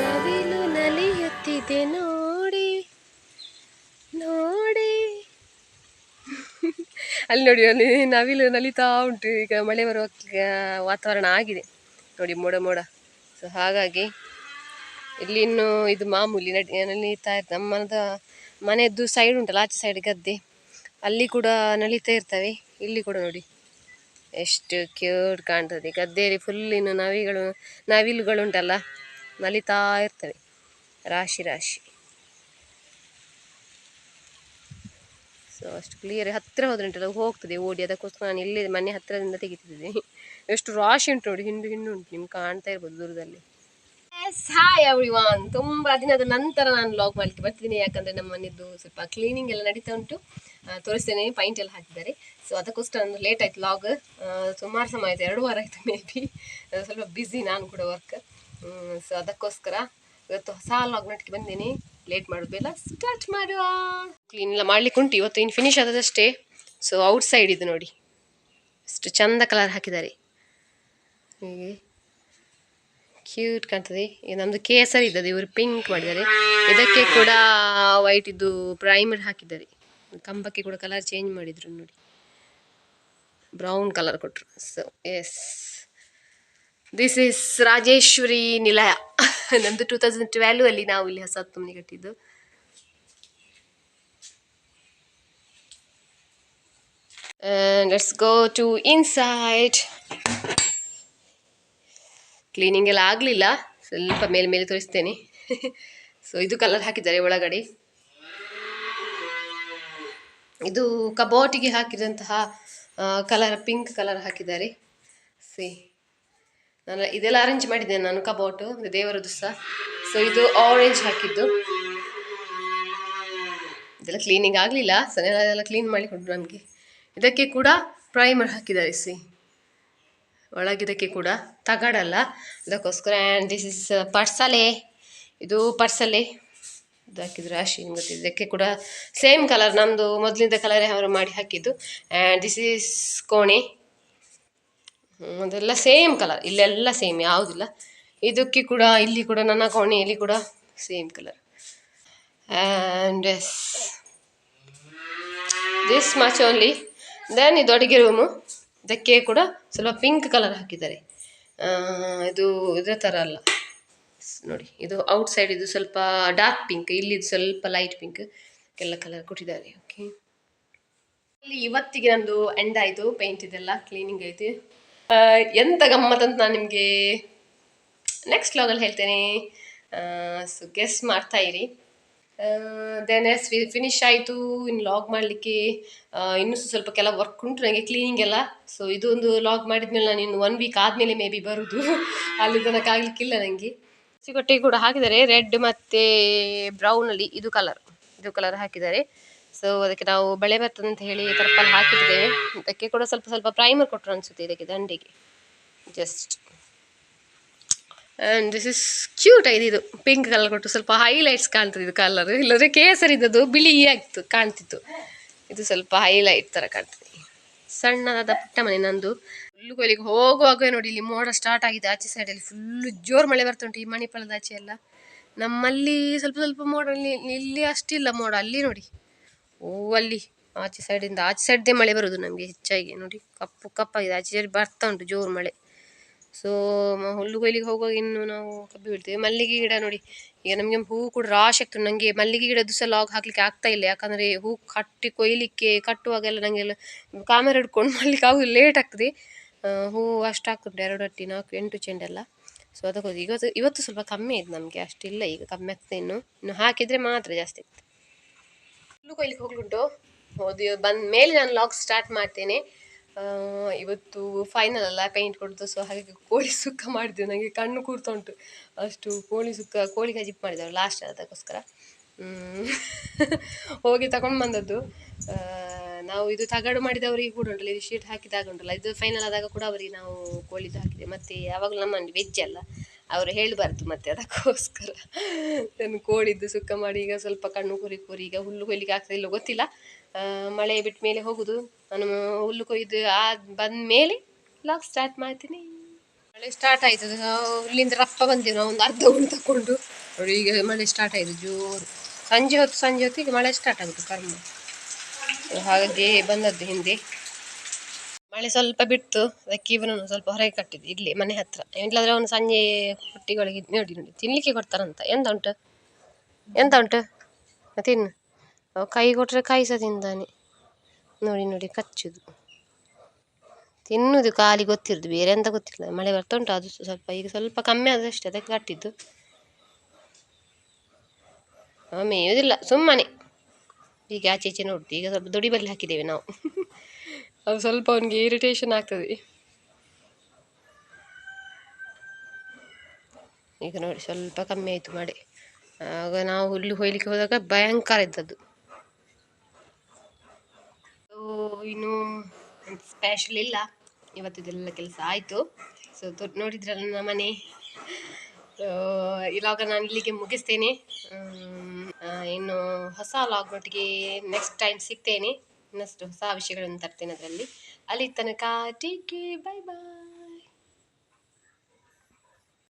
ನವಿಲು ನಲಿಯುತ್ತಿದೆ ನೋಡಿ ನೋಡಿ. ಅಲ್ಲಿ ನೋಡಿ, ಅಲ್ಲಿ ನವಿಲು ನಲಿತಾ ಉಂಟು. ಈಗ ಮಳೆ ಬರುವ ವಾತಾವರಣ ಆಗಿದೆ. ನೋಡಿ, ಮೋಡ ಮೋಡ. ಸೊ ಹಾಗಾಗಿ ಇಲ್ಲಿ ಇನ್ನು ಇದು ಮಾಮೂಲಿ ನಡಿ ನಲಿತಾ ಇರ್ತದೆ ನಮ್ಮದ ಮನೆಯದ್ದು ಸೈಡ್ ಉಂಟಲ್ಲ, ಆಚೆ ಸೈಡ್ ಗದ್ದೆ. ಅಲ್ಲಿ ಕೂಡ ನಲಿತಾ ಇರ್ತವೆ. ಇಲ್ಲಿ ಕೂಡ ನೋಡಿ. ಎಷ್ಟು ಕ್ಯೂಟ್ ಕಾಣ್ತದೆ. ಗದ್ದೆಯಲ್ಲಿ ಫುಲ್ ಇನ್ನು ನವಿಗಳು ನವಿಲುಗಳುಂಟಲ್ಲ ನಲಿತಾ ಇರ್ತವೆ. ರಾಶಿ ರಾಶಿ. ಸೊ ಅಷ್ಟು ಕ್ಲಿಯರ್ ಹತ್ತಿರ ಹೋದ್ರೆ ಉಂಟಲ್ಲ ಹೋಗ್ತದೆ, ಓಡಿ. ಅದಕ್ಕೋಸ್ಕರ ನಾನು ಇಲ್ಲೇ ಮನೆ ಹತ್ತಿರದಿಂದ ತೆಗಿತಿದ್ದೀನಿ. ಎಷ್ಟು ರಾಶಿ ಉಂಟು ನೋಡಿ. ಹಿಂಡು ಹಿಂಡು ಉಂಟು. ನಿಮ್ಗೆ ಕಾಣ್ತಾ ಇರ್ಬೋದು ದೂರದಲ್ಲಿ. ಹಾಯ್ ಎವ್ರಿವಾನ್ ತುಂಬ ದಿನದ ನಂತರ ನಾನು ಲಾಗ್ ಮಾಡಲಿಕ್ಕೆ ಬರ್ತೀನಿ ಯಾಕಂದರೆ ನಮ್ಮ ಮನೆಯದ್ದು ಸ್ವಲ್ಪ ಕ್ಲೀನಿಂಗ್ ಎಲ್ಲ ನಡೀತಾ ಉಂಟು. ತೋರಿಸ್ತೇನೆ ಪೈಂಟ್ ಎಲ್ಲ ಹಾಕಿದ್ದಾರೆ. ಸೊ ಅದಕ್ಕೋಸ್ಕರ ಒಂದು ಲೇಟ್ ಆಯ್ತು ಲಾಗ್ ಸುಮಾರು ಸಮಯ ಆಯಿತು ಎರಡು ವಾರ ಆಯಿತು ಮೇ ಬಿ ಸ್ವಲ್ಪ ಬ್ಯುಸಿ ನಾನು ಕೂಡ ವರ್ಕ್ ಸೊ ಅದಕ್ಕೋಸ್ಕರ ಇವತ್ತು ಹೊಸ ಲಾಗ್ ನಟಿಗೆ ಬಂದೇನೆ ಲೇಟ್ ಮಾಡೋದಿಲ್ಲ ಸ್ಟಾರ್ಟ್ ಮಾಡುವ. ಕ್ಲೀನ್ ಎಲ್ಲ ಮಾಡ್ಲಿಕ್ಕೆ ಉಂಟು. ಇವತ್ತು ಇನ್ನು ಫಿನಿಶ್ ಆದದಷ್ಟೇ ಸೊ ಔಟ್ ಸೈಡ್ ಇದು ನೋಡಿ. ಎಷ್ಟು ಚಂದ ಕಲರ್ ಹಾಕಿದ್ದಾರೆ. ಹೀಗೆ. ಕ್ಯೂಟ್ ಕಾಣ್ತದೆ. ನಮ್ದು ಕೇಸರಿ ಇದ್ದದ್ದು, ಇವರು ಪಿಂಕ್ ಮಾಡಿದ್ದಾರೆ. ಇದಕ್ಕೆ ಕೂಡ ವೈಟ್ ಇದು ಪ್ರೈಮರ್ ಹಾಕಿದ್ದಾರೆ. ಕಂಬಕ್ಕೆ ಕೂಡ ಕಲರ್ ಚೇಂಜ್ ಮಾಡಿದ್ರು ನೋಡಿ. ಬ್ರೌನ್ ಕಲರ್ ಕೊಟ್ಟರು so yes this is Rajeshwari Nilaya ನಮ್ಮದು ಟೂ ತೌಸಂಡ್ ಟ್ವೆಲ್ವ್ ಅಲ್ಲಿ ನಾವು ಇಲ್ಲಿ ಹೊಸ ತುಂಬಿ ಕಟ್ಟಿದ್ದು. Let's go to inside cleaning ಎಲ್ಲ ಆಗಲಿಲ್ಲ. ಸ್ವಲ್ಪ ಮೇಲೆ ಮೇಲೆ ತೋರಿಸ್ತೇನೆ. ಸೊ ಇದು ಕಲರ್ ಹಾಕಿದ್ದಾರೆ ಒಳಗಡೆ. ಇದು ಕಬೋಟಿಗೆ ಹಾಕಿದಂತಹ ಕಲರ್ ಪಿಂಕ್ ಕಲರ್ ಹಾಕಿದ್ದಾರೆ. ಸಿ ನಾನು ಇದೆಲ್ಲ ಅರೇಂಜ್ ಮಾಡಿದ್ದೇನೆ ನಾನು ಕಬೋಟು ದೇವರದು ದೇವರದ್ದು ಸಹ. ಸೊ ಇದು ಆರೆಂಜ್ ಹಾಕಿದ್ದು. ಇದೆಲ್ಲ ಕ್ಲೀನಿಂಗ್ ಆಗಲಿಲ್ಲ. ಸೊ ಎಲ್ಲ ಕ್ಲೀನ್ ಮಾಡಿಕೊಂಡು ನನಗೆ ಇದಕ್ಕೆ ಕೂಡ ಪ್ರೈಮರ್ ಹಾಕಿದ್ದಾರೆ ಸಿ ಒಳಗಿದಕ್ಕೆ ಕೂಡ ತಗಡಲ್ಲ. ಅದಕ್ಕೋಸ್ಕರ ಆ್ಯಂಡ್ ದಿಸ್ ಇಸ್ ಪರ್ಸಲೆ. ಇದು ಪರ್ಸಲೆ. ಇದು ಹಾಕಿದ್ರು ರಾಶಿ ಗೊತ್ತಿದೆ ಇದಕ್ಕೆ ಕೂಡ ಸೇಮ್ ಕಲರ್ ನಮ್ಮದು ಮೊದಲಿಂದ ಕಲರೇ ಅವರು ಮಾಡಿ ಹಾಕಿದ್ದು. ಆ್ಯಂಡ್ ದಿಸ್ ಈಸ್ ಕೋಣೆ. ಅದೆಲ್ಲ ಸೇಮ್ ಕಲರ್ ಇಲ್ಲೆಲ್ಲ ಸೇಮ್ ಯಾವುದಿಲ್ಲ. ಇದಕ್ಕೆ ಕೂಡ, ಇಲ್ಲಿ ಕೂಡ, ನನ್ನ ಕೋಣೆಯಲ್ಲಿ ಕೂಡ same colour and yes this much only then ಇದು ಅಡುಗೆ ರೂಮು ಇದಕ್ಕೆ ಕೂಡ ಸ್ವಲ್ಪ ಪಿಂಕ್ ಕಲರ್ ಹಾಕಿದ್ದಾರೆ. ಇದು ಇದರ ಥರ ಅಲ್ಲ. ನೋಡಿ, ಇದು ಔಟ್ ಸೈಡ್ ಇದು ಸ್ವಲ್ಪ ಡಾರ್ಕ್ ಪಿಂಕ್ ಇಲ್ಲಿ ಇದು ಸ್ವಲ್ಪ ಲೈಟ್ ಪಿಂಕ್ ಎಲ್ಲ ಕಲರ್ ಕೊಟ್ಟಿದ್ದಾರೆ. ಓಕೆ ಇಲ್ಲಿ ಇವತ್ತಿಗೆ ನಂದು ಎಂಡ್ ಆಯಿತು ಪೇಂಟ್ ಇದೆಲ್ಲ ಕ್ಲೀನಿಂಗ್ ಆಯಿತು ಎಂತ ಗಮ್ಮತ್ ಅಂತ ನಾನು ನಿಮಗೆ ನೆಕ್ಸ್ಟ್ ಲಾಗಲ್ಲಿ ಹೇಳ್ತೇನೆ. ಸೊ ಗೆಸ್ ಮಾಡ್ತಾ ಇರಿ. ದೆನ್ ಎಸ್ ಫಿನಿಶ್ ಆಯಿತು, ಇನ್ನು ಲಾಗ್ ಮಾಡಲಿಕ್ಕೆ ಇನ್ನೂ ಸ್ವಲ್ಪ ಕೆಲವು ವರ್ಕ್ ಉಂಟು ನನಗೆ ಕ್ಲೀನಿಂಗ್ ಎಲ್ಲ. ಸೊ ಇದೊಂದು ಲಾಗ್ ಮಾಡಿದ್ಮೇಲೆ ನಾನು ಇನ್ನು ಒನ್ ವೀಕ್ ಆದಮೇಲೆ ಮೇ ಬಿ ಬರುದು. ಅಲ್ಲಿ ತನಕ ಆಗಲಿಕ್ಕಿಲ್ಲ ನನಗೆ ಸಿಗೊಟ್ಟೆಗೆ ಕೂಡ ಹಾಕಿದ್ದಾರೆ. ರೆಡ್ ಮತ್ತು ಬ್ರೌನಲ್ಲಿ ಇದು ಕಲರ್ ಇದು ಕಲರ್ ಹಾಕಿದ್ದಾರೆ. ಸೊ ಅದಕ್ಕೆ ನಾವು ಬಳೆ ಬರ್ತದೆ ಅಂತ ಹೇಳಿ ತರ್ಪಲ್ ಹಾಕಿದ್ದೇವೆ. ಅದಕ್ಕೆ ಕೂಡ ಸ್ವಲ್ಪ ಸ್ವಲ್ಪ ಪ್ರೈಮರ್ ಕೊಟ್ಟರು ಅನಿಸುತ್ತೆ ಇದಕ್ಕೆ ದಂಡಿಗೆ. Just and this is cute ಆಗಿದೆ ಇದು. ಪಿಂಕ್ ಕಲರ್ ಕೊಟ್ಟು ಸ್ವಲ್ಪ ಹೈಲೈಟ್ಸ್ ಕಾಣ್ತದೆ ಇದು ಕಲರ್ ಇಲ್ಲದ್ರೆ ಕೇಸರಿ ಇದ್ದದ್ದು ಬಿಳಿ ಆಗ್ತು ಕಾಣ್ತಿತ್ತು. ಇದು ಸ್ವಲ್ಪ ಹೈಲೈಟ್ ಥರ ಕಾಣ್ತದೆ. ಸಣ್ಣದಾದ ಪುಟ್ಟ ಮನೆ ನಂದು. ಫುಲ್ಲು ಕೊಯ್ಲಿಗೆ ಹೋಗುವಾಗ ನೋಡಿ, ಇಲ್ಲಿ ಮೋಡ ಸ್ಟಾರ್ಟ್ ಆಗಿದೆ. ಆಚೆ ಸೈಡಲ್ಲಿ ಫುಲ್ಲು ಜೋರು ಮಳೆ ಬರ್ತುಂಟು ಈ ಮಣಿಪಾಲದ ಆಚೆ ಎಲ್ಲ. ನಮ್ಮಲ್ಲಿ ಸ್ವಲ್ಪ ಸ್ವಲ್ಪ ಮೋಡ, ಇಲ್ಲಿ ಅಷ್ಟಿಲ್ಲ ಮೋಡ, ಅಲ್ಲಿ ನೋಡಿ. ಓ, ಅಲ್ಲಿ. ಆಚೆ ಸೈಡಿಂದ ಆಚೆ ಸೈಡ್ದೇ ಮಳೆ ಬರೋದು ನಮಗೆ ಹೆಚ್ಚಾಗಿ. ನೋಡಿ, ಕಪ್ಪು, ಕಪ್ಪಾಗಿದೆ. ಆಚೆ ಬರ್ತಾ ಉಂಟು ಜೋರು ಮಳೆ. ಸೊ ಹುಲ್ಲು ಕೊಯ್ಲಿಗೆ ಹೋಗುವಾಗ ಇನ್ನು ನಾವು ಕಬ್ಬು ಬಿಡ್ತೇವೆ. ಮಲ್ಲಿಗೆ ಗಿಡ ನೋಡಿ. ಈಗ ನಮಗೆ ಹೂ ಕೂಡ ರಾಶಿ ಆಗ್ತದೆ. ನನಗೆ ಮಲ್ಲಿಗೆ ಗಿಡದ್ದು ಸಹ ಲಾಗ್ ಹಾಕ್ಲಿಕ್ಕೆ ಆಗ್ತಾ ಇಲ್ಲ. ಯಾಕಂದರೆ ಹೂ ಕಟ್ಟಿ ಕೊಯ್ಲಿಕ್ಕೆ, ಕಟ್ಟುವಾಗೆಲ್ಲ ನನಗೆಲ್ಲ ಕ್ಯಾಮರಾ ಹಿಡ್ಕೊಂಡು ಮಲ್ಲಿಗೆ ಆಗೋದು ಲೇಟ್ ಆಗ್ತದೆ. ಹೂ ಅಷ್ಟು ಹಾಕ್ತುಂಟು ಎರಡು ಅಟ್ಟಿ, ನಾಲ್ಕು, ಎಂಟು ಚೆಂಡೆಲ್ಲ ಸೊ ಅದಕ್ಕೋಸ್ಕರ ಇವತ್ತು ಇವತ್ತು ಸ್ವಲ್ಪ ಕಮ್ಮಿ ಆಯ್ತು ನಮಗೆ. ಅಷ್ಟಿಲ್ಲ ಈಗ ಕಮ್ಮಿ ಆಗ್ತದೆ ಇನ್ನು. ಇನ್ನು ಹಾಕಿದರೆ ಮಾತ್ರ ಜಾಸ್ತಿ ಆಗ್ತದೆ. ಹುಲ್ಲು ಕೊಯ್ಲಿಕ್ಕೆ ಹೋಗ್ಲುಂಟು. ಹೋದ ಬಂದ ಮೇಲೆ ನಾನು ಲಾಗ್ ಸ್ಟಾರ್ಟ್ ಮಾಡ್ತೇನೆ. ಇವತ್ತು ಫೈನಲ್ ಅಲ್ಲ ಪೇಂಟ್ ಕೊಡೋದು ಸೊ ಹಾಗಾಗಿ ಕೋಳಿ ಸುಕ್ಕ ಮಾಡಿದ್ವಿ. ನನಗೆ ಕಣ್ಣು ಕೂರ್ತಾ ಉಂಟು. ಅಷ್ಟು ಕೋಳಿ ಸುಕ್ಕ, ಕೋಳಿ ಕಜಿಪ್ ಮಾಡಿದ್ದಾರೆ ಲಾಸ್ಟ್ ಅದಕ್ಕೋಸ್ಕರ. ಹೋಗಿ ತಗೊಂಡು ಬಂದದ್ದು. ನಾವು ಇದು ತಗಡು ಮಾಡಿದವರಿಗೆ ಕೂಡ ಉಂಟಲ್ಲ, ಇದು ಶೀಟ್ ಹಾಕಿದಾಗ ಉಂಟಲ್ಲ, ಇದು ಫೈನಲ್ ಆದಾಗ ಕೂಡ ಅವರಿಗೆ ನಾವು ಕೋಳಿದು ಹಾಕಿದೆ. ಮತ್ತೆ ಯಾವಾಗಲೂ ನಮ್ಮ ವೆಜ್ ಅಲ್ಲ. ಅವರು ಹೇಳಬಾರ್ದು ಮತ್ತೆ ಅದಕ್ಕೋಸ್ಕರ. ನಾನು ಕೋಳಿದ್ದು ಸುಕ್ಕ ಮಾಡಿ ಈಗ ಸ್ವಲ್ಪ ಕಣ್ಣು ಕುರಿ ಕುರಿ ಈಗ ಹುಲ್ಲು ಕೊಯ್ಲಿಕ್ಕೆ ಆಗ್ತದೆ ಇಲ್ಲ ಗೊತ್ತಿಲ್ಲ. ಮಳೆ ಬಿಟ್ಟ ಮೇಲೆ ಹೋಗುದು. ನಾನು ಹುಲ್ಲು ಕೊಯ್ದು ಆ ಬಂದ ಮೇಲೆ ಲಾಕ್ ಸ್ಟಾರ್ಟ್ ಮಾಡ್ತೀನಿ. ಮಳೆ ಸ್ಟಾರ್ಟ್ ಆಯ್ತು. ಇಲ್ಲಿಂದ ರಪ್ಪ ಬಂದೆವು ನಾವು ಒಂದು ಅರ್ಧ ಒಂದು ತಕೊಂಡು ಈಗ ಮಳೆ ಸ್ಟಾರ್ಟ್ ಆಯಿತು. ಜೋರು. ಸಂಜೆ ಹೊತ್ತು ಸಂಜೆ ಹೊತ್ತು ಈಗ ಮಳೆ ಸ್ಟಾರ್ಟ್ ಆಗುತ್ತೆ ಕರ್ಮ. ಹಾಗೆ ಬಂದದ್ದು ಹಿಂದೆ. ಮಳೆ ಸ್ವಲ್ಪ ಬಿಟ್ಟು ಅದಕ್ಕೆ ಇವನನ್ನು ಸ್ವಲ್ಪ ಹೊರಗೆ ಕಟ್ಟಿದ್ದು ಇಲ್ಲಿ ಮನೆ ಹತ್ರ. ಇಲ್ಲಾದರೆ ಅವನು ಸಂಜೆ ಹುಟ್ಟಿಗಳಿಗೆ ನೋಡಿ ನೋಡಿ ತಿನ್ನಲಿಕ್ಕೆ ಕೊಡ್ತಾರಂತ. ಎಂತ ಉಂಟು? ಎಂತ ಉಂಟು? ತಿನ್ನು. ಕೈ ಕೊಟ್ಟರೆ ಕೈ ಸಹ ತಿಂದಾನೆ. ನೋಡಿ ನೋಡಿ, ಕಚ್ಚುದು. ತಿನ್ನುದು ಖಾಲಿ ಗೊತ್ತಿರೋದು, ಬೇರೆ ಎಂತ ಗೊತ್ತಿಲ್ಲ. ಮಳೆ ಬರ್ತಾ ಉಂಟು, ಅದು ಸ್ವಲ್ಪ, ಈಗ ಸ್ವಲ್ಪ ಕಮ್ಮಿ ಆದಷ್ಟೇ ಅದಕ್ಕೆ ಕಟ್ಟಿದ್ದು. ಮೇಯುವುದಿಲ್ಲ ಸುಮ್ಮನೆ. ಈಗ ಆಚೆ, ಈಚೆ ನೋಡ್ತು ಈಗ ಸ್ವಲ್ಪ ದುಡಿಬಲ್ಲಿ ಹಾಕಿದ್ದೇವೆ ನಾವು. ಅದು ಸ್ವಲ್ಪ ಅವನಿಗೆ ಇರಿಟೇಷನ್ ಆಗ್ತದೆ. ಈಗ ನೋಡಿ ಸ್ವಲ್ಪ ಕಮ್ಮಿ ಆಯಿತು ಮಳೆ ಆಗ ನಾವು ಹುಲ್ಲು ಹೊಯ್ಲಿಕ್ಕೆ ಹೋದಾಗ ಭಯಂಕರ ಇದ್ದದ್ದು. ಇನ್ನು ಸ್ಪೆಷಲ್ ಇಲ್ಲ. ಇವತ್ತಿದೆಲ್ಲ ಕೆಲಸ ಆಯಿತು. ಸೊ ನೋಡಿದ್ರಲ್ಲ ನನ್ನ ಮನೆ. ಇವಾಗ ನಾನು ಇಲ್ಲಿಗೆ ಮುಗಿಸ್ತೇನೆ. ಇನ್ನು ಹೊಸ ಲಾಗ್ ಲಾಗ್ನೊಟ್ಟಿಗೆ ನೆಕ್ಸ್ಟ್ ಟೈಮ್ ಸಿಗ್ತೇನೆ. ಇನ್ನಷ್ಟು ಹೊಸ ವಿಷಯಗಳನ್ನು ತರ್ತೇನೆ ಅದರಲ್ಲಿ. ಅಲ್ಲಿ ತನಕ ಟೀಕೆ ಬೈ ಬಾಯ್